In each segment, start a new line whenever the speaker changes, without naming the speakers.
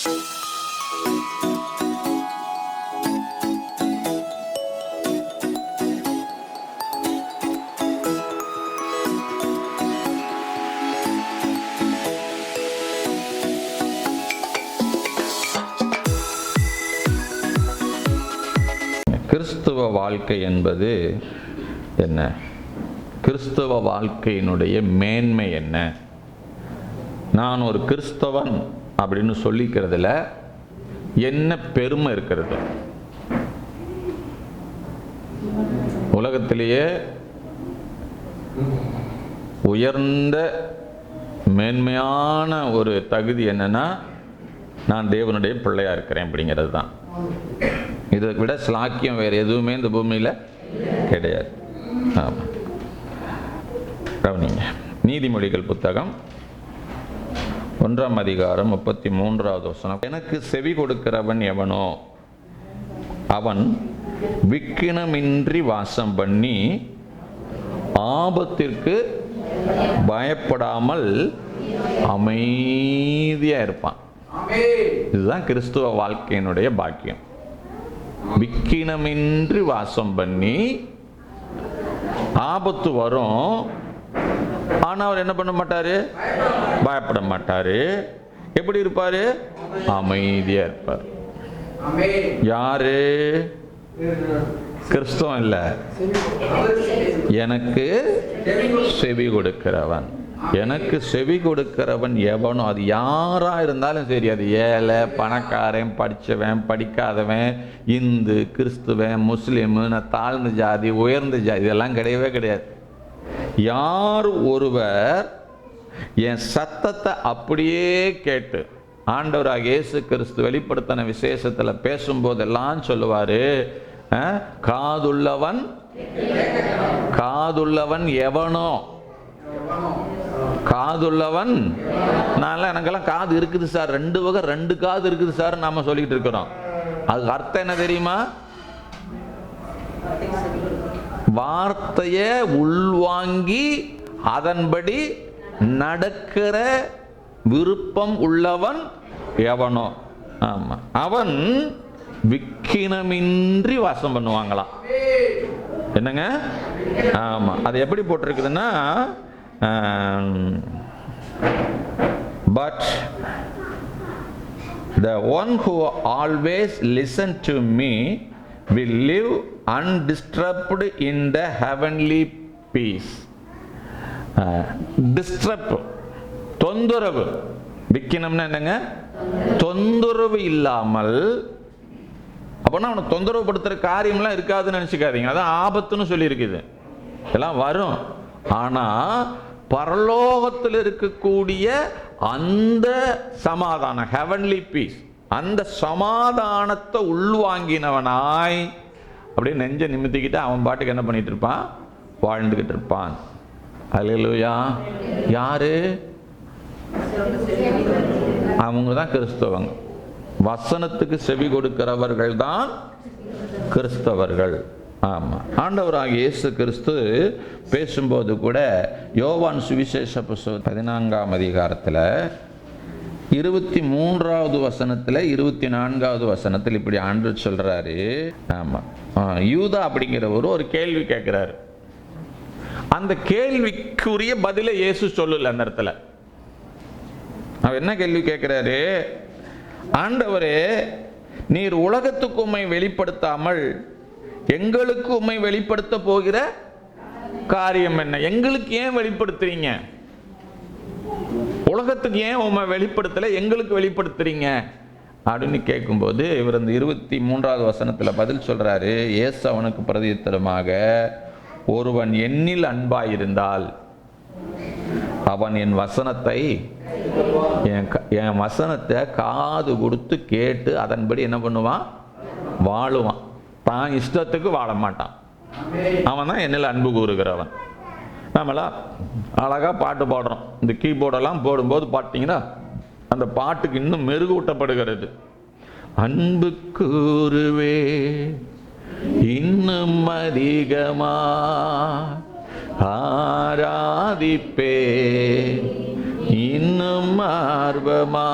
கிறிஸ்துவ வாழ்க்கை என்பது என்ன? கிறிஸ்துவ வாழ்க்கையினுடைய மேன்மை என்ன? நான் ஒரு கிறிஸ்தவன். அப்படின்னு சொல்லிக்கிறதுல என்ன பெருமை இருக்கிறது? உலகத்திலேயே உயர்ந்த மேன்மையான ஒரு தகுதி என்னன்னா நான் தேவனுடைய பிள்ளையா இருக்கிறேன் அப்படிங்கிறது தான். இதை விட ஸ்லாக்கியம் வேறு எதுவுமே இந்த பூமியில் கிடையாது. ஆமாம் கவனிங்க. நீதிமொழிகள் புத்தகம் ஒன்றாம் அதிகாரம் முப்பத்தி மூன்றாவது வசனம். எனக்கு செவி கொடுக்கிறவன் எவனோ அவன் விக்கினமின்றி வாசம் பண்ணி ஆபத்திற்கு பயப்படாமல் அமைதியாக இருப்பான். இதுதான் கிறிஸ்துவ வாழ்க்கையினுடைய பாக்கியம். விக்கினமின்றி வாசம் பண்ணி ஆபத்து வரும் ஆனால் அவர் என்ன பண்ண மாட்டார்? பயப்பட மாட்டார். எப்படி இருப்பார்? அமைதியாக இருப்பார். யாரு? கிறிஸ்துவம் இல்லை. எனக்கு செவி கொடுக்கிறவன். எனக்கு செவி கொடுக்கிறவன் எவனோ அது யாரா இருந்தாலும் சரி அது ஏழை பணக்காரன் படிச்சவன் படிக்காதவன் இந்து கிறிஸ்துவன் முஸ்லீமு நான் தாழ்ந்த ஜாதி உயர்ந்த ஜாதி இதெல்லாம் கிடையவே கிடையாது. யார் ஒருவர் என் சத்தத்தை அப்படியே கேட்டு ஆண்டவராக இயேசு கிறிஸ்து வெளிப்படுத்தின விசேஷத்தில் பேசும்போதெல்லாம் சொல்லுவார் காதுள்ளவன் காதுள்ளவன் எவனோ? காதுள்ளவன். நான் எனக்கெல்லாம் காது இருக்குது சார். ரெண்டு வகை ரெண்டு காது இருக்குது சார் நாம சொல்லிட்டு இருக்கிறோம். அதுக்கு அர்த்தம் என்ன தெரியுமா? வார்த்தையை உள்வாங்கி அதன்படி நடக்கிற விருப்பம் உள்ளவன் எவனோ. ஆமாம் அவன் விக்கினமின்றி வாசம் பண்ணுவாங்களாம். என்னங்க? ஆமாம் அது எப்படி போட்டிருக்குதுன்னா but the one who always listen to me will live undisturbed in the heavenly peace disturb தொந்தரவு. விக்கினம்னா என்னங்க? தொந்தரவு இல்லாமல். அப்போனா அவனை தொந்தரவு படுத்துற காரியம்லாம் இருக்காதுன்னு நினச்சிக்காதீங்க. அதான் ஆபத்துன்னு சொல்லியிருக்குது. இதெல்லாம் வரும். ஆனால் பரலோகத்தில் இருக்கக்கூடிய அந்த சமாதானம் ஹெவன்லி பீஸ் அந்த சமாதானத்தை உள்வாங்கினவனாய் அப்படியே நெஞ்சை நிமித்திக்கிட்டு அவன் பாட்டுக்கு என்ன பண்ணிகிட்டு இருப்பான்? வாழ்ந்துக்கிட்டு இருப்பான். அல்லேலூயா யாரு? அவங்க தான் கிறிஸ்தவங்க. வசனத்துக்கு செவி கொடுக்கிறவர்கள் தான் கிறிஸ்தவர்கள். ஆமாம் ஆண்டவராக இயேசு கிறிஸ்து பேசும்போது கூட யோவான் சுவிசேஷ புஸ்தகம் பதினான்காம் அதிகாரத்தில் இருபத்தி மூன்றாவது வசனத்தில் இருபத்தி நான்காவது வசனத்தில் இப்படி ஆண்டு சொல்கிறாரு ஆமாம் யூதா அப்படிங்கிறவர் ஒரு கேள்வி கேட்குறாரு அந்த கேள்விக்குரிய பதிலை இயேசு சொல்லல அந்த இடத்துல. அவர் என்ன கேள்வி கேட்குறாரு ஆண்டவரே நீர் உலகத்துக்கு உண்மை வெளிப்படுத்தாமல் எங்களுக்கு உண்மை வெளிப்படுத்த போகிற காரியம் என்ன? எங்களுக்கு ஏன் வெளிப்படுத்துறீங்க? உலகத்துக்கு ஏன் உண்மை வெளிப்படுத்தலை? எங்களுக்கு வெளிப்படுத்துறீங்க? அப்படின்னு கேட்கும்போது இவர் இந்த இருபத்தி மூன்றாவது வசனத்தில் பதில் சொல்கிறாரு இயேசு அவனுக்கு பிரதித்தரமாக ஒருவன் எண்ணில் அன்பாயிருந்தால் அவன் என் வசனத்தை என் க- என் வசனத்தை காது கொடுத்து கேட்டு அதன்படி என்ன பண்ணுவான்? வாழுவான். தான் இஷ்டத்துக்கு வாழ மாட்டான். அவன் தான் என்னில் அன்பு கூறுகிறவன். நாமெல்லாம் அழகாக பாட்டு பாடுறோம். இந்த கீபோர்டெல்லாம் போடும்போது பார்த்தீங்கன்னா அந்த பாட்டுக்கு இன்னும் மெருகூட்டப்படுகிறது. அன்பு கூறுவே இன்னும் அதிகமா ஆராதிப்பே இன்னும் ஆர்வமா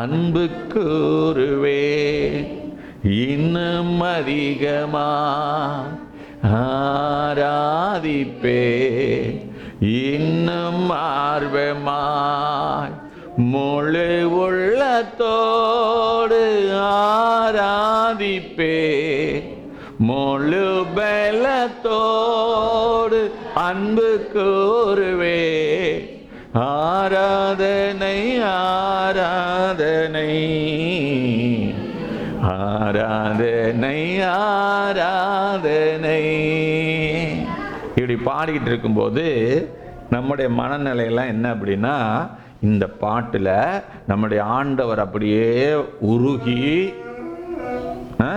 அன்பு கூறுவே இன்னும் அதிகமா ஆராதிப்பே. இன்னும் ஆர்வமாய் முழு உள்ளத்தோடு ஆராதிப்பே. முழு பலத்தோடு அன்பு கூறுவே ஆராதனை ஆராதனை. ஆராதனை ஆராதனை. இப்படி பாடிக்கிட்டு இருக்கும்போது நம்முடைய மனநிலையெல்லாம் என்ன அப்படின்னா இந்த பாட்டில் நம்முடைய ஆண்டவர் அப்படியே உருகி ஆ,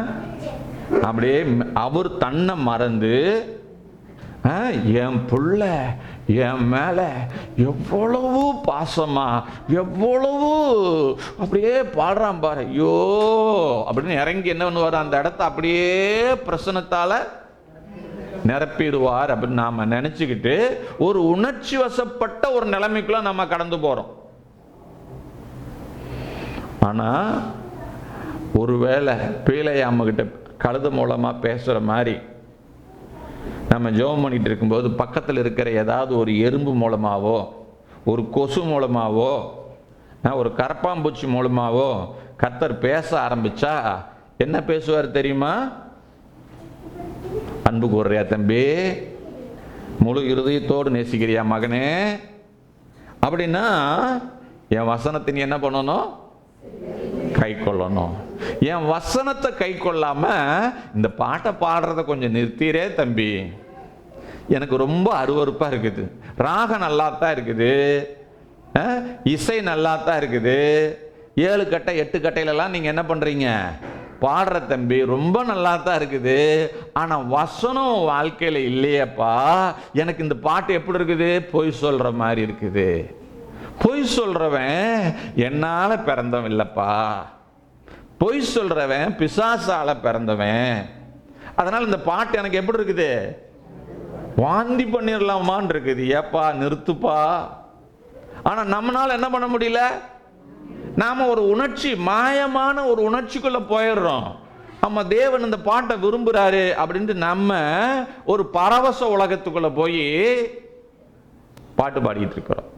அப்படியே அவர் தன்னை மறந்து என் புள்ள என் மேலே எவ்வளவு பாசமா எவ்வளவு அப்படியே பாடுறான் பாரு. ஐயோ அப்படின்னு இறங்கி என்ன பண்ணுவார்? அந்த இடத்த அப்படியே பிரசனத்தால் நிரப்பிடுவார் அப்படின்னு நாம் நினச்சிக்கிட்டு ஒரு உணர்ச்சி வசப்பட்ட ஒரு நிலைமைக்குள்ள நம்ம கடந்து போகிறோம் ஆனால் ஒருவேளை பீலையாம கிட்ட கழுது மூலமாக பேசுகிற மாதிரி நம்ம ஜெபம் பண்ணிகிட்டு இருக்கும்போது பக்கத்தில் இருக்கிற ஏதாவது ஒரு எறும்பு மூலமாகவோ ஒரு கொசு மூலமாகவோ ஒரு கரப்பாம்பூச்சி மூலமாகவோ கத்தர் பேச ஆரம்பிச்சா என்ன பேசுவார் தெரியுமா? அன்பு கூறுறியா தம்பி முழு இருதயத்தோடு நேசிக்கிறியா மகனே? அப்படின்னா என் வசனத்தை நீ என்ன பண்ணணும்? கை கொள்ளணும் என் வசனத்தை கை கொள்ளாம இந்த பாட்டை பாடுறத கொஞ்சம் நிறுத்திரே தம்பி. எனக்கு ரொம்ப அருவறுப்பாக இருக்குது. ராகம் நல்லா தான் இருக்குது இசை நல்லா தான் இருக்குது. ஏழு கட்டை எட்டு கட்டையிலலாம் நீங்கள் என்ன பண்ணுறீங்க பாடுற தம்பி ரொம்ப நல்லா தான் இருக்குது. ஆனால் வசனம் வாழ்க்கையில் இல்லையப்பா. எனக்கு இந்த பாட்டு எப்படி இருக்குது? பொய் சொல்கிற மாதிரி இருக்குது. பொய் சொல்கிறவன் என்னால் பிறந்தவன் இல்லைப்பா. பொய் சொல்கிறவன் பிசாசால பிறந்தவன். அதனால் இந்த பாட்டு எனக்கு எப்படி இருக்குது? வாந்தி பண்ணிடலாமான்னு இருக்குது. ஏப்பா நிறுத்துப்பா. ஆனால் நம்மளால் என்ன பண்ண முடியல? நாம் ஒரு உணர்ச்சி மாயமான ஒரு உணர்ச்சிக்குள்ளே போயிடுறோம். நம்ம தேவன் இந்த பாட்டை விரும்புகிறாரு அப்படின்ட்டு நம்ம ஒரு பரவச உலகத்துக்குள்ளே போய் பாட்டு பாடிக்கிட்டு இருக்கிறோம்.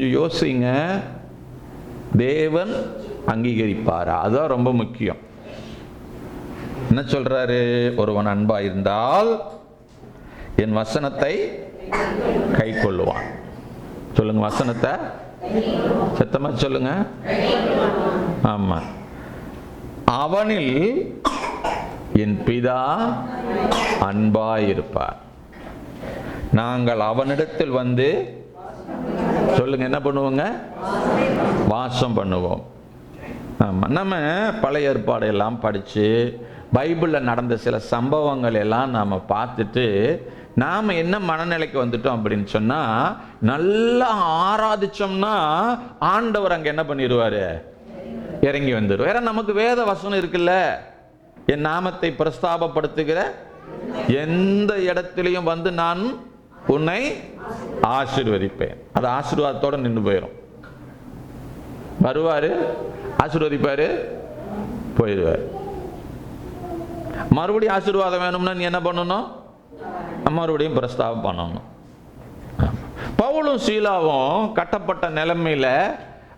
கொஞ்சம் யோசிங்க. தேவன் அங்கீகரிப்பாரா? அதுதான் ரொம்ப முக்கியம். என்ன சொல்றாரு? ஒருவன் அன்பா இருந்தால் என் வசனத்தை கை கொள்ளுவான் சொல்லுங்க வசனத்தை. சத்தமா சொல்லுங்க. ஆமா. அவனில் என் பிதா அன்பாயிருப்பார். நாங்கள் அவனிடத்தில் வந்து சொல்லுங்க என்ன பண்ணுவோங்க? வாசம் பண்ணுவோம். ஆமாம் நம்ம பழைய ஏற்பாடு எல்லாம் படித்து பைபிளில் நடந்த சில சம்பவங்கள் எல்லாம் நாம் பார்த்துட்டு நாம் என்ன மனநிலைக்கு வந்துட்டோம் அப்படின்னு சொன்னால் நல்லா ஆராதிச்சோம்னா ஆண்டவர் அங்கே என்ன பண்ணிடுவார்? இறங்கி வந்துடும் வேற நமக்கு வேத வசனம் இருக்குல்ல? என் நாமத்தை பிரஸ்தாபப்படுத்துகிற எந்த இடத்துலையும் வந்து நான் உன்னை ஆசீர்வதிப்பேன். அது ஆசீர்வாதத்தோடு நின்று போயிடும் வருவார் ஆசீர்வதிப்பார் போயிடுவார். மறுபடியும் ஆசீர்வாதம் வேணும்னா நீ என்ன பண்ணணும்? மறுபடியும் பிரஸ்தாபம் பண்ணணும். பவுலும் சீலாவும் கட்டப்பட்ட நிலைமையில்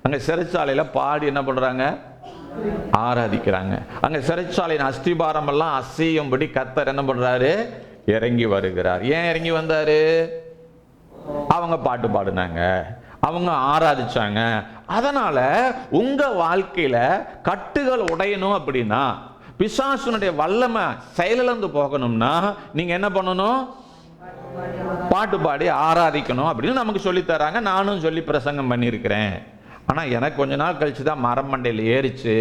அங்கே சிறைச்சாலையில் பாடி என்ன பண்ணுறாங்க ஆராதிக்கிறாங்க. அங்கே சிறைச்சாலையின் அஸ்திபாரமெல்லாம் அசையும்படி கத்தர் என்ன பண்ணுறாரு இறங்கி வருகிறார். ஏன் இறங்கி வந்தார்? அவங்க பாட்டு பாடினாங்க. அவங்க ஆராதிச்சாங்க. அதனால் உங்கள் வாழ்க்கையில் கட்டுகள் உடையணும் அப்படின்னா பிசாசுனுடைய வல்லமை செயலிழந்து போகணும்னா நீங்கள் என்ன பண்ணணும்? பாட்டு பாடி ஆராதிக்கணும் அப்படின்னு நமக்கு சொல்லித்தராங்க நானும் சொல்லி பிரசங்கம் பண்ணியிருக்கிறேன். ஆனால் எனக்கு கொஞ்ச நாள் கழிச்சு தான் மரம் மண்டையில் ஏறிச்சு.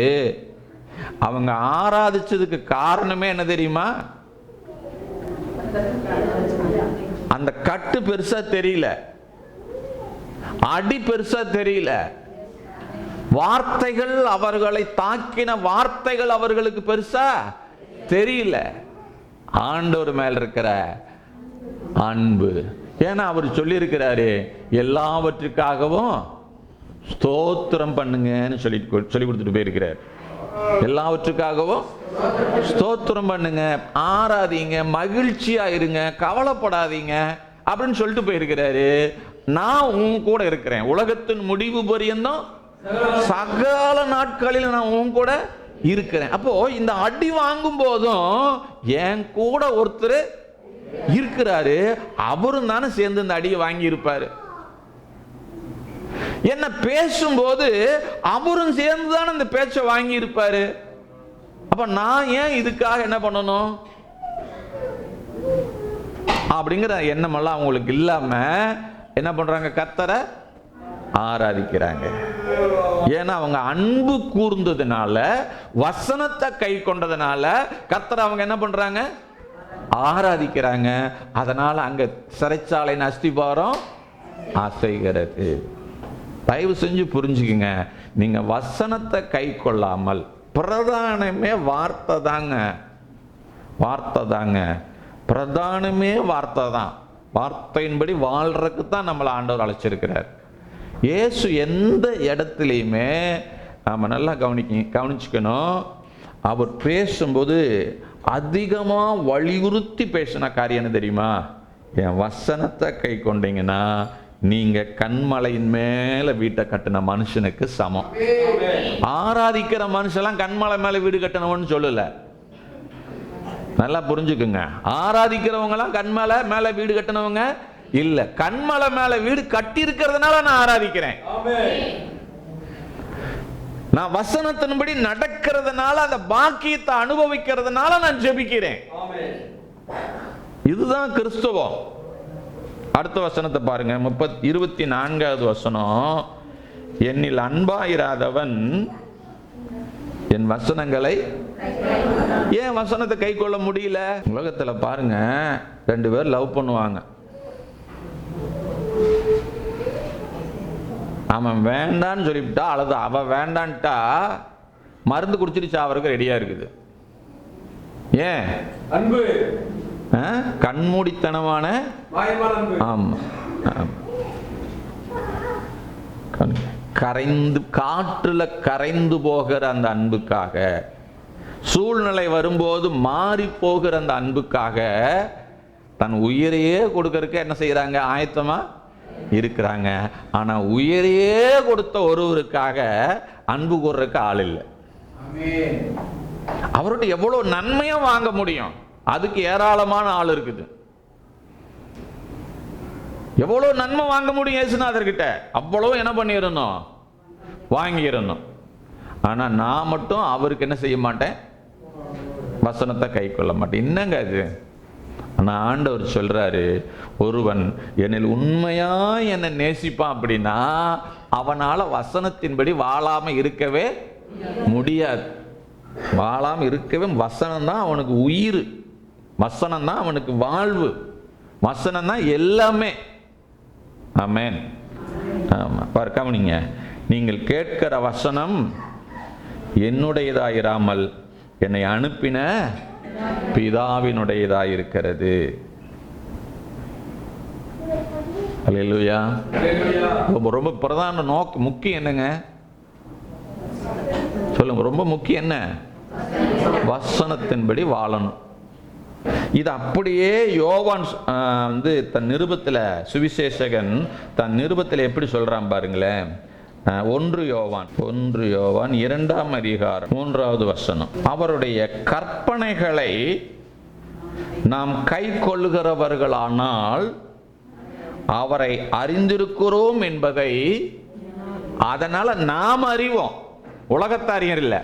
அவங்க ஆராதிச்சதுக்கு காரணமே என்ன தெரியுமா? அந்த கட்டு பெருசா தெரியல. அடி பெருசா தெரியல. வார்த்தைகள் அவர்களை தாக்கின வார்த்தைகள் அவர்களுக்கு பெருசா தெரியல. ஆண்டவர் மேல் இருக்கிற அன்பு. ஏன்னா அவர் சொல்லியிருக்கிறாரு எல்லாவற்றுக்காகவும் ஸ்தோத்திரம் பண்ணுங்கன்னு சொல்லி சொல்லி கொடுத்துட்டு போயிருக்கிறார். எல்லாவற்றுக்காகவும் ஸ்தோத்திரம் பண்ணுங்க ஆறாதீங்க மகிழ்ச்சியா இருங்க கவலைப்படாதீங்க அப்படின்னு சொல்லிட்டு போயிருக்கிறாரு. நான் உன் கூட இருக்கிறேன். உலகத்தின் முடிவு பரியந்தம் சகல நாட்களில் நான் உன் கூட இருக்கிறேன். அப்போ இந்த அடி வாங்கும் போதும் என் கூட ஒருத்தர் இருக்கிறாரு. அவரும் தானே சேர்ந்து இந்த அடியை வாங்கி இருப்பாரு என்ன பேசும்போது அவரும் சேர்ந்து தானே இந்த பேச்சை வாங்கி இருப்பாரு அப்ப நான் ஏன் இதுக்காக என்ன பண்ணணும்? அப்படிங்கிற எண்ணமெல்லாம் அவங்களுக்கு இல்லாம என்ன பண்றாங்க? கத்தரை ஆராதிக்கிறாங்க. ஏன்னா அவங்க அன்பு கூர்ந்ததுனால வசனத்தை கை கொண்டதுனால கத்தரை அவங்க என்ன பண்றாங்க? ஆராதிக்கிறாங்க. அதனால அங்க சிறைச்சாலை அஸ்திபாரம் அசைகிறது. தயவு செஞ்சு புரிஞ்சுக்குங்க. நீங்கள் வசனத்தை கை கொள்ளாமல் பிரதானமே வார்த்தை தாங்க. வார்த்தை தாங்க. பிரதானமே வார்த்தை தான். வார்த்தையின்படி வாழ்றதுக்கு தான் நம்மளை ஆண்டவர் அழைச்சிருக்கிறார். இயேசு எந்த இடத்துலையுமே நாம் நல்லா கவனிக்க கவனிச்சுக்கணும். அவர் பேசும்போது அதிகமாக வலியுறுத்தி பேசின காரியம் என்ன தெரியுமா? என் வசனத்தை கை கொண்டீங்கன்னா நீங்க கண்மலையின் மேல வீட்டை கட்டின மனுஷனுக்கு சமம். ஆராதிக்கிற மனுஷன்லாம் கண்மலை மேல வீடு கட்டணும்னு சொல்லல. நல்லா புரிஞ்சுக்குங்க. ஆராதிக்கிறவங்கலாம் கண்மலை மேல வீடு கட்டினவங்க இல்ல. கண்மலை மேல வீடு கட்டி இருக்கிறதுனால நான் ஆராதிக்கிறேன். நான் வசனத்தின்படி நடக்கிறதுனால அந்த பாக்கியத்தை அனுபவிக்கிறதுனால நான் ஜெபிக்கிறேன். இதுதான் கிறிஸ்துவம். அடுத்த வசனத்தை பாருங்க. முப்பத் இருபத்தி நான்காவது வசனம். என்னில் அன்பாயிராதவன் என் வசனங்களை ஏன் வசனத்தை கை கொள்ள முடியல? உலகத்தில் பாருங்க ரெண்டு பேர் லவ் பண்ணுவாங்க. அவன் வேண்டான்னு சொல்லிவிட்டா அல்லது அவன் வேண்டான்ட்டா மருந்து குடிச்சிருச்சா அவருக்கு ரெடியா இருக்குது. ஏன்?
அன்பு.
கண்மூடித்தனமான
மாயமான அன்பு
ஆமா. ஆமா. கண்- கரைந்து காற்றுல கரைந்து போகிற அந்த அன்புக்காக சூழ்நிலை வரும்போது மாறி போகிற அந்த அன்புக்காக தன் உயிரையே கொடுக்கறதுக்கு என்ன செய்யறாங்க ஆயத்தமா இருக்கிறாங்க. ஆனா உயிரையே கொடுத்த ஒருவருக்காக அன்பு கூறுறதுக்கு ஆள் இல்லை. அவர்கிட்ட எவ்வளவு நன்மையா வாங்க முடியும்? அதுக்கு ஏராளமான ஆள் இருக்குது. எவ்வளோ நன்மை வாங்க முடியும் இயேசுநாதர்கிட்ட? அவ்வளோ என்ன பண்ணிடணும் வாங்கிடணும் ஆனால் நான் மட்டும் அவருக்கு என்ன செய்ய மாட்டேன்? வசனத்தை கை கொள்ள மாட்டேன். என்னங்க அது? ஆனால் ஆண்டவர் சொல்றாரு ஒருவன் என்னில் உண்மையா என்னை நேசிப்பான் அப்படின்னா அவனால வசனத்தின்படி வாழாம இருக்கவே முடியாது. வாழாம இருக்கவே வசனம் தான் அவனுக்கு உயிர். வசனம் தான் அவனுக்கு வாழ்வு. வசனம் தான் எல்லாமே. ஆமேன். ஆமாம் பாரு கவனிங்க. நீங்கள் கேட்கிற வசனம் என்னுடையதாயிராமல் என்னை அனுப்பின பிதாவினுடையதாயிருக்கிறது. அல்லேலூயா ரொம்ப ரொம்ப பிரதான நோக்கு முக்கியம் என்னங்க? சொல்லுங்க ரொம்ப முக்கியம் என்ன? வசனத்தின்படி வாழணும். இது அப்படியே யோவான் வந்து தன் நிருபத்தில் சுவிசேஷகன் தன் நிருபத்தில் எப்படி சொல்கிறான் பாருங்களேன். ஒன்று யோவான் ஒன்று யோவான் இரண்டாம் அதிகாரம் மூன்றாவது வசனம். அவருடைய கற்பனைகளை நாம் கை கொள்கிறவர்களானால் அவரை அறிந்திருக்கிறோம் என்பதை அதனால் நாம் அறிவோம். உலகத்தை இல்லை.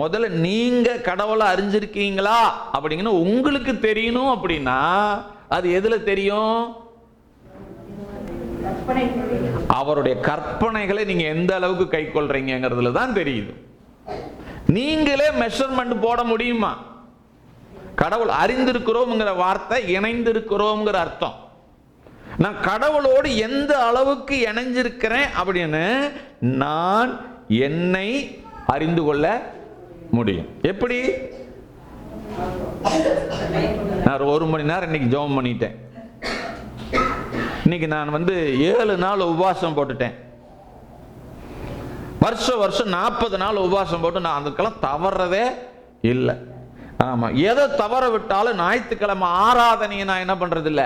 முதல்ல நீங்க கடவுளை அறிஞ்சிருக்கீங்களா? அப்படிங்கன்னா உங்களுக்கு தெரியணும் அப்படின்னா அது எதுல தெரியும்? அவருடைய கற்பனைகளை நீங்க எந்த அளவுக்கு கை கொள்றீங்கிறதுல தான் தெரியுது. நீங்களே மெஷர்மெண்ட் போட முடியுமா? கடவுள் அறிந்திருக்கிறோம்ங்கிற வார்த்தை இணைந்திருக்கிறோம்ங்கிற அர்த்தம். நான் கடவுளோடு எந்த அளவுக்கு இணைஞ்சிருக்கிறேன் அப்படின்னு நான் என்னை அறிந்து கொள்ள முடியும். எப்படி? நான் ஒரு மணி நேரம் இன்னைக்கு ஜெபம் பண்ணிட்டேன். இன்னைக்கு நான் வந்து ஏழு நாள் உபவாசம் போட்டுட்டேன். வருஷம் வருஷம் நாற்பது நாள் உபவாசம் போட்டு நான் அதுக்கெல்லாம் தவறதே இல்லை. ஆமா எதை தவற விட்டாலும் ஞாயிற்றுக்கிழமை ஆராதனையை நான் என்ன பண்றது இல்ல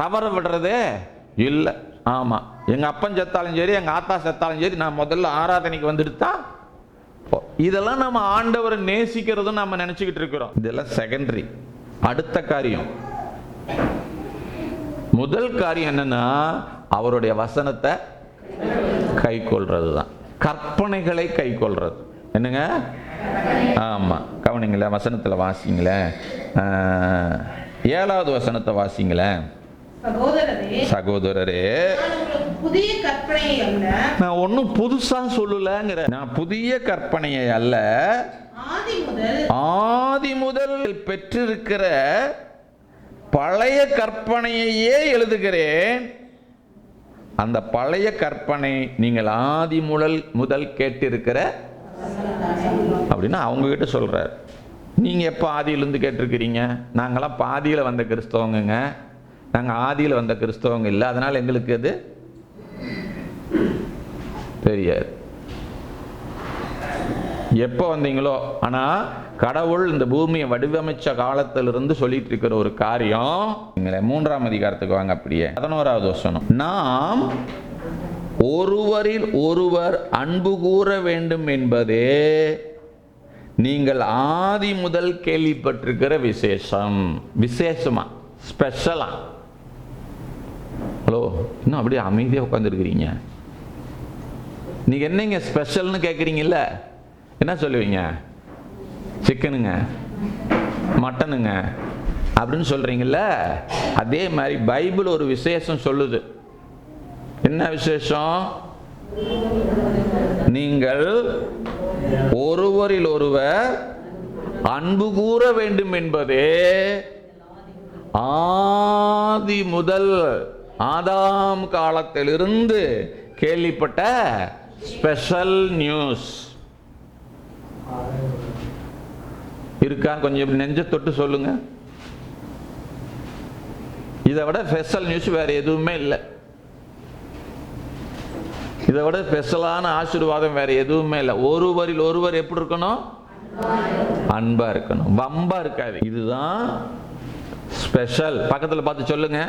தவற விடுறதே இல்லை. ஆமா எங்க அப்பன் செத்தாலும் சரி எங்க ஆத்தா செத்தாலும் சரி நான் முதல்ல ஆராதனைக்கு வந்துட்டு தான் இதெல்லாம் நம்ம ஆண்டவரை நேசிக்கிறதும் நம்ம நினைச்சுக்கிட்டு இருக்கிறோம். இதெல்லாம் செகண்டரி அடுத்த காரியம். முதல் காரியம் என்னன்னா அவருடைய வசனத்தை கை கொள்றது தான் கற்பனைகளை கை கொள்றது என்னங்க? ஆமா. கவனிங்களேன் வசனத்துல வாசிங்களேன். ஏழாவது வசனத்தை வாசிங்களேன்.
சகோதரரே
சகோதரரே.
நான் உங்களுக்கு புதிய கற்பனையை அல்ல.
நான் ஒன்றும் புதுசா சொல்லலங்கிற. நான் புதிய கற்பனையை அல்ல.
ஆதி முதல்
பெற்றிருக்கிற பழைய கற்பனையையே எழுதுகிறேன். அந்த பழைய கற்பனை நீங்கள் ஆதி முதல் முதல் கேட்டிருக்கிற அப்படின்னு அவங்க கிட்ட சொல்றார். நீங்க எப்போ ஆதியிலிருந்து கேட்டிருக்கிறீங்க? நாங்களாம் பாதியில வந்த கிறிஸ்தவங்கங்க. நாங்கள் ஆதியில் வந்த கிறிஸ்தவங்க இல்லை. அதனால் எங்களுக்கு அது தெரியாது. எப்போ வந்தீங்களோ ஆனால் கடவுள் இந்த பூமியை வடிவமைச்ச காலத்திலிருந்து சொல்லிட்டு இருக்கிற ஒரு காரியம் எங்களை மூன்றாம் அதிகாரத்துக்கு வாங்க அப்படியே. பதினோராவது வசனம். நாம் ஒருவரில் ஒருவர் அன்பு கூற வேண்டும் என்பதே நீங்கள் ஆதி முதல் கேள்விப்பட்டிருக்கிற விசேஷம். விசேஷமா? ஸ்பெஷலாக ஹலோ இன்னும் அப்படியே அமைதியாக உட்காந்துருக்கிறீங்க நீங்க என்னங்க ஸ்பெஷல்னு கேட்குறீங்கல்ல என்ன சொல்லுவீங்க? சிக்கனுங்க மட்டனுங்க அப்படின்னு சொல்றீங்கல்ல? அதே மாதிரி பைபிள் ஒரு விசேஷம் சொல்லுது. என்ன விசேஷம்? நீங்கள் ஒருவரில் ஒருவர் அன்பு கூற வேண்டும் என்பதே ஆதி முதல் ஆதாம் காலத்திலிருந்து கேள்விப்பட்ட ஸ்பெஷல் நியூஸ் இருக்கா? கொஞ்சம் நெஞ்ச தொட்டு சொல்லுங்க. இதை விட ஸ்பெஷல் நியூஸ் வேற எதுவுமே இல்லை. இதை விட ஸ்பெஷலான ஆசீர்வாதம் வேற எதுவுமே இல்லை. ஒருவரில் ஒருவர் எப்படி இருக்கணும்? அன்பா இருக்கணும். வம்பா இருக்காது இதுதான் ஸ்பெஷல் பக்கத்தில் பார்த்து சொல்லுங்க.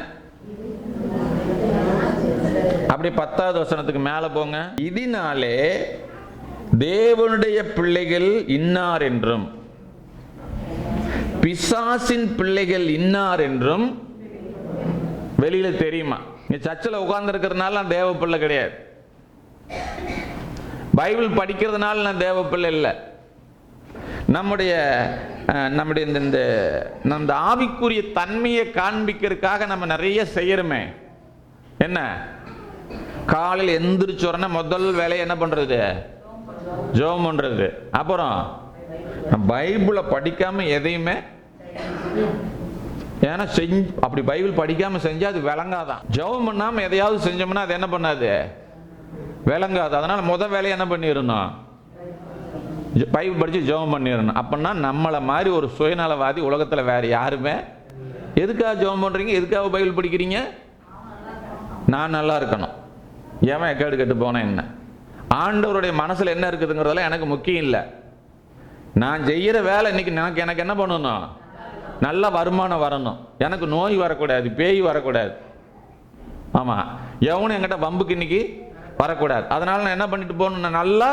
அப்படியே பத்தாவது வசனத்துக்கு மேலே போங்க. இதனாலே தேவனுடைய பிள்ளைகள் இன்னார் என்றும் பிசாசின் பிள்ளைகள் இன்னார் என்றும் வெளியில தெரியுமா? நீ சர்ச்சில் உட்கார்ந்து இருக்கிறதுனால நான் தேவ பிள்ளை கிடையாது. பைபிள் படிக்கிறதுனால நான் தேவ பிள்ளை இல்லை. நம்முடைய அஹ், நம்முடைய இந்த இந்த இந்த ஆவிக்குரிய தன்மையை காண்பிக்கிறதுக்காக நம்ம நிறைய செய்யறோமே. என்ன? காலையில் எந்திரிச்சோடனே முதல் வேலையை என்ன பண்ணுறது ஜெபம் பண்ணுறது அப்புறம் பைபிளை படிக்காம எதையுமே ஏன்னா செஞ்சு அப்படி பைபிள் படிக்காம செஞ்சால் அது விளங்காதான் ஜெபம் பண்ணாம எதையாவது செஞ்சோம்னா அது என்ன பண்ணாது? விளங்காது. அதனால முதல் வேலையை என்ன பண்ணிடணும்? பைபிள் படிச்சு ஜெபம் பண்ணிடணும். அப்படின்னா நம்மளை மாதிரி ஒரு சுயநலவாதி உலகத்தில் வேற யாருமே எதுக்காக ஜெபம் பண்றீங்க? எதுக்காக பைபிள் படிக்கிறீங்க? நான் நல்லா இருக்கணும். ஏன் கேடு கெட்டு போனேன் என்ன? ஆண்டவருடைய மனசில் என்ன இருக்குதுங்கிறதெல்லாம் எனக்கு முக்கியம் இல்லை. நான் செய்கிற வேலை இன்னைக்கு எனக்கு எனக்கு என்ன பண்ணணும்? நல்ல வருமானம் வரணும். எனக்கு நோய் வரக்கூடாது பேய் வரக்கூடாது. ஆமாம் எவனும் என்கிட்ட வம்புக்கு இன்னைக்கு வரக்கூடாது. அதனால நான் என்ன பண்ணிட்டு போகணும்? நான் நல்லா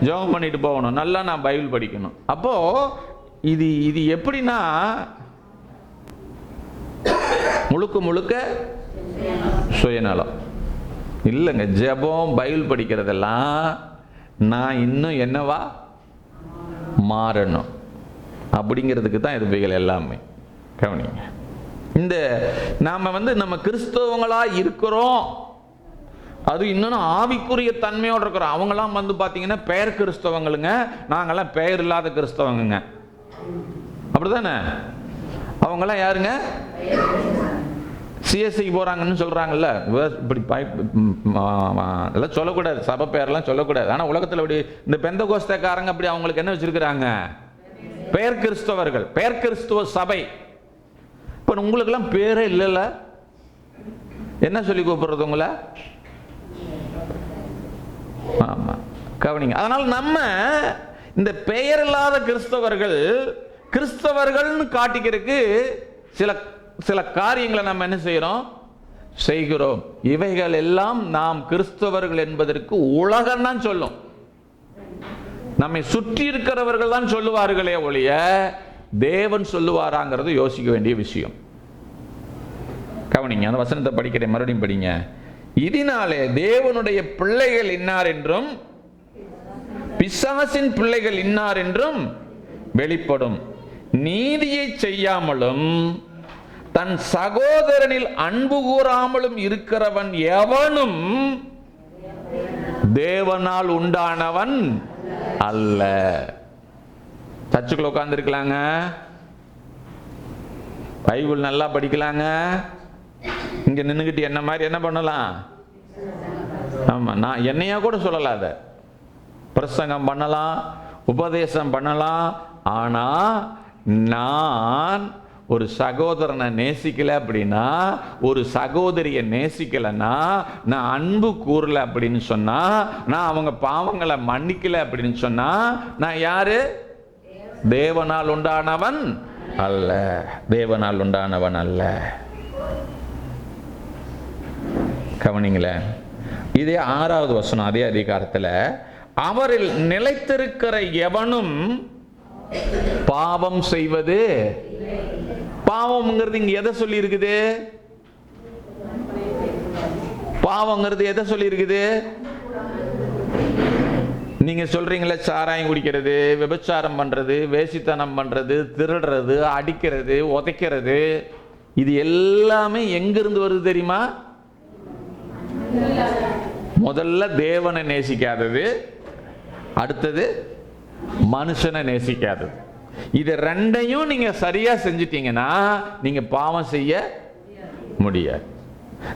ஜெபம் பண்ணிட்டு போகணும். நல்லா நான் பைபிள் படிக்கணும். அப்போது இது இது எப்படின்னா முழுக்க முழுக்க சுயநலம். இல்லைங்க ஜெபம் பைபிள் படிக்கிறதெல்லாம் நான் இன்னும் என்னவா? மாறணும். அப்படிங்கிறதுக்கு தான் இதுவைகள் எல்லாமே. கவனிங்க. இந்த நாம் வந்து நம்ம கிறிஸ்தவங்களாக இருக்கிறோம். அது இன்னும் ஆவிக்குரிய தன்மையோடு இருக்கிறோம். அவங்களாம் வந்து பார்த்தீங்கன்னா பெயர் கிறிஸ்தவங்களுங்க. நாங்கள்லாம் பெயர் இல்லாத கிறிஸ்தவங்கங்க. அப்படிதானே அவங்களாம் யாருங்க? சிஎஸ்சிக்கு போகிறாங்கன்னு சொல்கிறாங்கல்ல வே- இப்படி பை- ம், சொல்லக்கூடாது. சபை பேரெல்லாம் சொல்லக்கூடாது. ஆனால் உலகத்தில் அப்படி இந்த பெந்த கோஸ்தக்காரங்க அப்படி அவங்களுக்கு என்ன வச்சுருக்குறாங்க? பெயர் கிறிஸ்தவர்கள். பெயர் கிறிஸ்துவ சபை. இப்போ உங்களுக்கெல்லாம் பேரே இல்லைல்ல? என்ன சொல்லி கூப்பிடுறது உங்களை? ஆமாம் கவனிங்க. அதனால் நம்ம இந்த பெயர் இல்லாத கிறிஸ்தவர்கள் கிறிஸ்தவர்கள்னு காட்டிக்கிறதுக்கு சில சில காரியங்களை நம்ம என்ன செய்கிறோம் செய்கிறோம். இவைகள் எல்லாம் நாம் கிறிஸ்தவர்கள் என்பதற்கு உலகம் தான் சொல்லும். நம்மை சுற்றி இருக்கிறவர்கள் தான் சொல்லுவார்களே ஒழிய தேவன் சொல்லுவாராங்கிறது யோசிக்க வேண்டிய விஷயம். கவனிங்க அந்த வசனத்தை படிக்கிறேன் மறுபடியும் படிங்க. இதனாலே தேவனுடைய பிள்ளைகள் இன்னார் என்றும் பிசாசின் பிள்ளைகள் இன்னார் என்றும் வெளிப்படும். நீதியை செய்யாமலும் தன் சகோதரனில் அன்பு கூறாமலும் இருக்கிறவன் எவனும் தேவனால் உண்டானவன் அல்ல. சர்ச்சுக்குள்ள உட்கார்ந்துருக்கலாங்க. பைபிள் நல்லா படிக்கலாங்க. இங்க நின்னுக்கிட்டு என்ன மாதிரி என்ன பண்ணலாம்? ஆமா நான் என்னையா கூட சொல்லலாம் அதை. பிரசங்கம் பண்ணலாம் உபதேசம் பண்ணலாம். ஆனா நான் ஒரு சகோதரனை நேசிக்கலை அப்படின்னா ஒரு சகோதரியை நேசிக்கலைன்னா நான் அன்பு கூறல அப்படின்னு சொன்னால் நான் அவங்க பாவங்களை மன்னிக்கலை அப்படின்னு சொன்னால் நான் யாரு? தேவனால் உண்டானவன் அல்ல. தேவனால் உண்டானவன் அல்ல. கவனிங்களேன் இதே ஆறாவது வசனம் அதே அதிகாரத்தில் அவரில் நிலைத்திருக்கிற எவனும் பாவம் செய்வது பாவம்ங்கிறது இங்க எதை சொல்லி இருக்குது பாவங்கிறது எதை சொல்லி இருக்குது நீங்க சொல்றீங்களே சாராயம் குடிக்கிறது விபச்சாரம் பண்றது வேசித்தனம் பண்றது திருடுறது அடிக்கிறது உதைக்கிறது. இது எல்லாமே எங்கிருந்து வருது தெரியுமா? முதல்ல தேவனை நேசிக்காதது அடுத்தது மனுஷனை நேசிக்காதது. இது ரெண்டையும் நீங்க சரியா செஞ்சிட்டீங்கன்னா நீங்க பாவம் செய்ய முடியாது.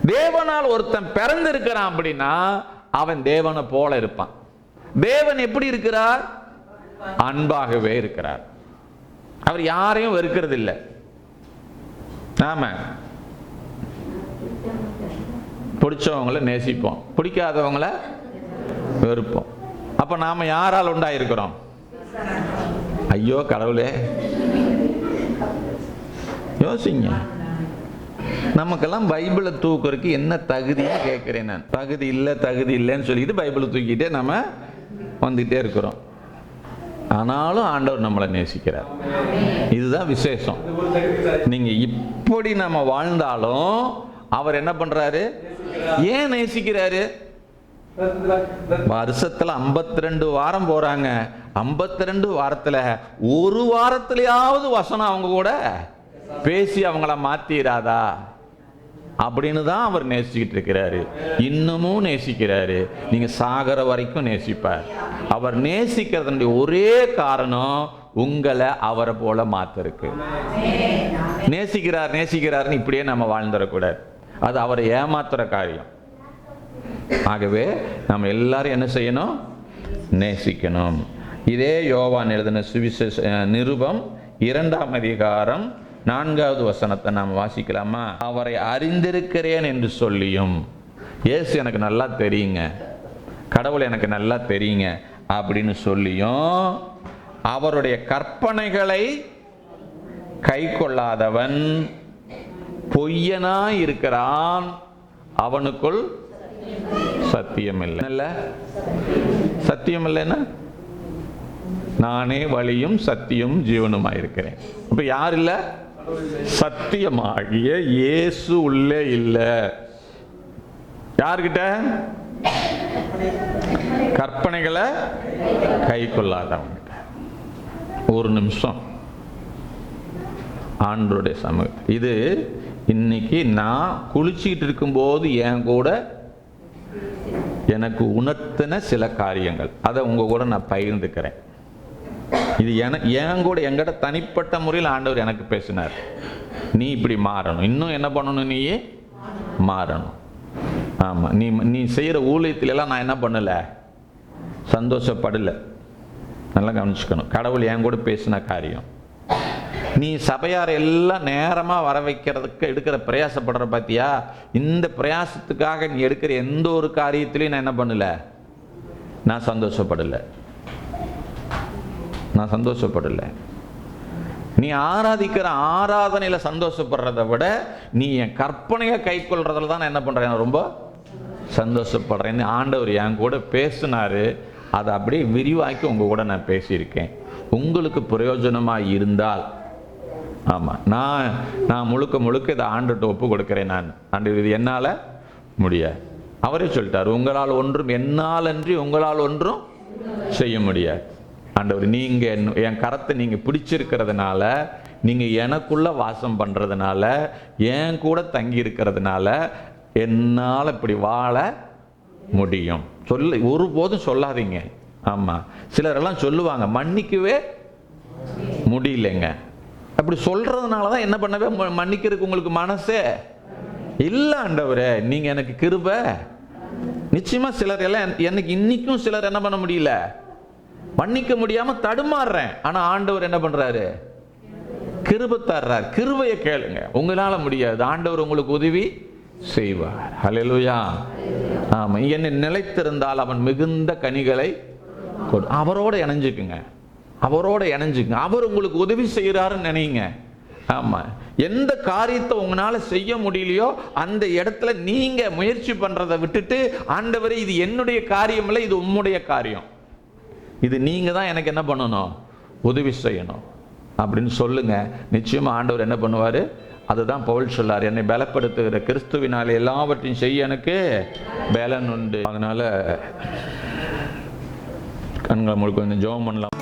தேவனால் ஒருத்தன் பிறந்திருக்கிறான் அப்படின்னா அவன் தேவனை போல இருப்பான். தேவன் எப்படி இருக்கிறார்? அன்பாகவே இருக்கிறார். அவர் யாரையும் வெறுக்கிறது இல்லை ஆமா. பிடிச்சவங்கள நேசிப்போம். பிடிக்காதவங்கள வெறுப்போம். அப்ப நாம யாரால் உண்டாயிருக்கிறோம்? ஐயோ கடவுளே. யோசிங்க. நமக்கெல்லாம் பைபிளை தூக்குறதுக்கு என்ன தகுதின்னு கேட்குறேன் நான். தகுதி இல்லை தகுதி இல்லைன்னு சொல்லிட்டு பைபிளை தூக்கிட்டே நம்ம வந்துகிட்டே இருக்கிறோம். ஆனாலும் ஆண்டவர் நம்மளை நேசிக்கிறார். இதுதான் விசேஷம். நீங்கள் இப்படி நம்ம வாழ்ந்தாலும் அவர் என்ன பண்ணுறாரு ஏன் நேசிக்கிறாரு? வருஷத்தில் ஐம்பத்தி ரெண்டு வாரம் போகிறாங்க ஐம்பத்தி ரெண்டு வாரத்தில் ஒரு வாரத்திலேயாவது வசனம் அவங்க கூட பேசி அவங்கள மாத்திராதா? அப்படின்னு தான் அவர் நேசிக்கிட்டு இருக்கிறாரு. இன்னமும் நேசிக்கிறாரு. நீங்க சாகர வரைக்கும் நேசிப்பார். அவர் நேசிக்கிறதுடைய ஒரே காரணம் உங்களை அவரை போல மாத்திருக்கு நேசிக்கிறார் நேசிக்கிறார்னு இப்படியே நம்ம வாழ்ந்துடக்கூடாது. அது அவரை ஏமாத்துற காரியம். ஆகவே நம்ம எல்லாரும் என்ன செய்யணும்? நேசிக்கணும். இதே யோவான் எழுதின சுவிசேஷ நிருபம் இரண்டாம் அதிகாரம் நான்காவது வசனத்தை நாம் வாசிக்கலாமா? அவரை அறிந்திருக்கிறேன் என்று சொல்லியும் இயேசு எனக்கு நல்லா தெரியுங்க. கடவுள் எனக்கு நல்லா தெரியுங்க. அப்படின்னு சொல்லியும் அவருடைய கற்பனைகளை கை கொள்ளாதவன் இருக்கிறான். அவனுக்குள் சத்தியம் இல்லை சத்தியம் இல்லைன்னா நானே வழியும் சத்தியம் ஜீவனுமாய் இருக்கிறேன் இப்போ யார் இல்லை? சத்தியமாகிய இயேசு உள்ளே இல்லை. யார்கிட்ட? கற்பனைகளை கை கொள்ளாதவங்கிட்ட ஒரு நிமிஷம். ஆண்டருடைய சமூகம் இது இன்னைக்கு நான் குளிச்சுக்கிட்டு இருக்கும்போது என் கூட எனக்கு உணர்த்தின சில காரியங்கள். அதை உங்கள் கூட நான் பகிர்ந்துக்கிறேன். இது என என் கூட எங்கிட்ட தனிப்பட்ட முறையில் ஆண்டவர் எனக்கு பேசினார். நீ இப்படி மாறணும். இன்னும் என்ன பண்ணணும் நீ மாறணும். ஆமாம் நீ நீ செய்கிற ஊழியத்துல எல்லாம் நான் என்ன பண்ணல? சந்தோஷப்படல. நல்லா கவனிச்சுக்கணும். கடவுள் என் கூட பேசின காரியம். நீ சபையார் எல்லாம் நேரமாக வர வைக்கிறதுக்கு எடுக்கிற பிரயாசப்படுற பார்த்தியா இந்த பிரயாசத்துக்காக நீ எடுக்கிற எந்த ஒரு காரியத்திலையும் நான் என்ன பண்ணல? நான் சந்தோஷப்படலை. நான் சந்தோஷப்படலை. நீ ஆராதிக்கிற ஆராதனையில் சந்தோஷப்படுறத விட நீ என் கற்பனையை கை கொள்றதுல தான் நான் என்ன பண்ணுறேன் ரொம்ப சந்தோஷப்படுறேன்னு ஆண்டவர் என் கூட பேசினார். அதை அப்படியே விரிவாக்கி உங்கள் கூட நான் பேசியிருக்கேன். உங்களுக்கு பிரயோஜனமாக இருந்தால் ஆமாம் நான் நான் முழுக்க முழுக்க இதை ஆண்டுகிட்ட ஒப்பு கொடுக்கிறேன் நான். ஆண்டு இது என்னால் முடியாது. அவரே சொல்லிட்டார் உங்களால் ஒன்றும் என்னால் அன்றி உங்களால் ஒன்றும் செய்ய முடியாது. ஆண்டவர் நீங்கள் என் என் கரத்தை நீங்கள் பிடிச்சிருக்கிறதுனால நீங்கள் எனக்குள்ளே வாசம் பண்ணுறதுனால என் கூட தங்கி இருக்கிறதுனால என்னால் இப்படி வாழ முடியும். சொல்ல ஒருபோதும் சொல்லாதீங்க. ஆமாம் சிலரெல்லாம் சொல்லுவாங்க மன்னிக்கவே முடியலைங்க. அப்படி சொல்கிறதுனால தான் என்ன பண்ணவே ம- மன்னிக்கிறதுக்கு உங்களுக்கு மனசே இல்லை ஆண்டவரே நீங்கள் எனக்கு கிருப. நிச்சயமாக சிலர் எல்லாம் என்- எனக்கு இன்றைக்கும் சிலர் என்ன பண்ண முடியல? மன்னிக்க முடியாம தடுமாறுறேன். ஆனா ஆண்டவர் என்ன பண்றாரு? கிருப தர்றார். கிருபையை கேளுங்க. உங்களால முடியாது. ஆண்டவர் உங்களுக்கு உதவி செய்வார். ஹலெலுயா ஆமா என்னை நிலைத்திருந்தால் அவன் மிகுந்த கனிகளை கொடு. அவரோட இணைஞ்சுக்குங்க. அவரோட இணைஞ்சுக்குங்க. அவர் உங்களுக்கு உதவி செய்கிறாருன்னு நினைங்க. ஆமாம் எந்த காரியத்தை உங்களால் செய்ய முடியலையோ அந்த இடத்துல நீங்கள் முயற்சி பண்ணுறதை விட்டுட்டு ஆண்டவரே இது என்னுடைய காரியம் இல்லை இது உம்முடைய காரியம். இது நீங்கள் தான் எனக்கு என்ன பண்ணணும்? உதவி செய்யணும். அப்படின்னு சொல்லுங்கள் நிச்சயமாக ஆண்டவர் என்ன பண்ணுவார்? அதுதான் பவுல் சொல்லார் என்னை பலப்படுத்துகிற கிறிஸ்துவினால் எல்லாவற்றையும் செய்ய எனக்கு பலன் உண்டு. அதனால் கண்களை முழுக்க கொஞ்சம் ஜோம் பண்ணலாம்.